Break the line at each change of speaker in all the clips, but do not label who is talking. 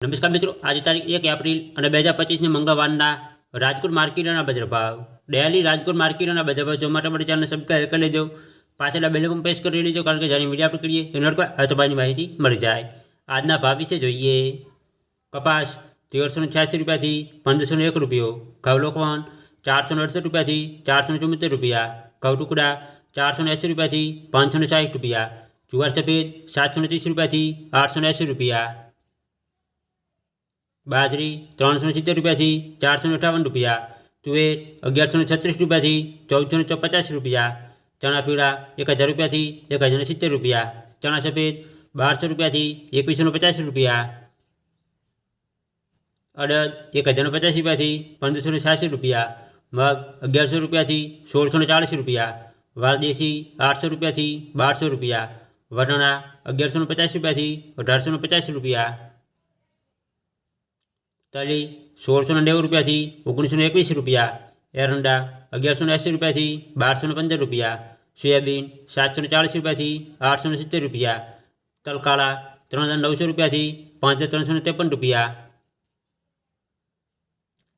નમસ્કાર મિત્રો આજે તારીખ એક એપ્રિલ અને બે હજાર પચીસની મંગળવારના રાજકોટ માર્કેટના બજાર ભાવ ડેલી રાજકોટ માર્કેટના બજાર ભાવ જોવા માટે અમારી ચેનલ સબસ્ક્રાઈબ કરી લેજો પાછળના બેલ પણ પ્રેસ કરી લેજો કારણ કે જ્યારે મીડિયા પર કરીએ તો નડકો હતબાની માહિતી મળી જાય આજના ભાવ વિશે જોઈએ કપાસ તેરસો ને છ્યાસી રૂપિયાથી પંદરસો ને એક રૂપિયો ઘઉં લોકવન ચારસો ને અડસઠ રૂપિયાથી ચારસો ને ચુમ્મોતેર રૂપિયા ઘઉં ટુકડા ચારસો ને એંસી રૂપિયાથી પાંચસો ને સાઠ રૂપિયા જુવાર સફેદ સાતસો ને ત્રીસ રૂપિયાથી આઠસો ને એંસી રૂપિયા બાજરી ત્રણસો ને સિત્તેર રૂપિયાથી ચારસો ને અઠાવન રૂપિયા તુવેર અગિયારસો ને છત્રીસ રૂપિયાથી ચૌદસો ને પચાસ રૂપિયા ચણા પીળા એક હજાર રૂપિયાથી એક હજાર ને સિત્તેર રૂપિયા ચણા સફેદ બારસો રૂપિયાથી એકવીસો ને પચાસ રૂપિયા અડદ એક હજાર ને પચાસ રૂપિયાથી પંદરસો ને છ્યાસી રૂપિયા મગ અગિયારસો રૂપિયાથી સોળસો ને ચાળીસ રૂપિયા વાલદેશી આઠસો રૂપિયાથી બારસો રૂપિયા વટાણા અગિયારસો ને પચાસ રૂપિયાથી અઢારસો ને પચાસ રૂપિયા તલી સોળસો ને નેવું રૂપિયાથી ઓગણીસો ને એકવીસ રૂપિયા, એરંડા અગિયારસો ને એંસી રૂપિયાથી બારસો ને પંદર રૂપિયા, સોયાબીન સાતસો ને ચાળીસ રૂપિયાથી આઠસો ને સિત્તેર રૂપિયા, તલકાળા ત્રણ હજાર નવસો રૂપિયાથી પાંચ હજાર ત્રણસો ને ત્રેપન રૂપિયા,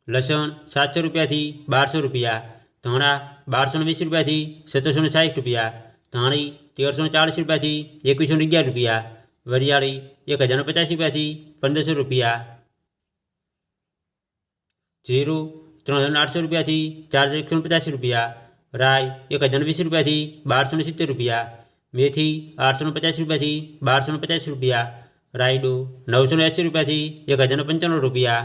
લસણ સાતસો રૂપિયાથી બારસો રૂપિયા, ધાણા બારસો ને વીસ રૂપિયાથી સત્તરસો ને સાઠ રૂપિયા, ધાણી તેરસો ને ચાળીસ રૂપિયાથી એકવીસો ને અગિયાર રૂપિયા, વરિયાળી એક હજાર પચાસ રૂપિયાથી પંદરસો રૂપિયા જીરું ત્રણ હજાર આઠસો રૂપિયાથી ચાર હજાર એકસો પચાસ રૂપિયા રાય એક હજાર વીસ રૂપિયાથી બારસો સિત્તેર રૂપિયા, મેથી આઠસો પચાસ રૂપિયાથી બારસો પચાસ રૂપિયા, રાયડું નવસો એંસી રૂપિયાથી એક હજાર પંચાણું રૂપિયા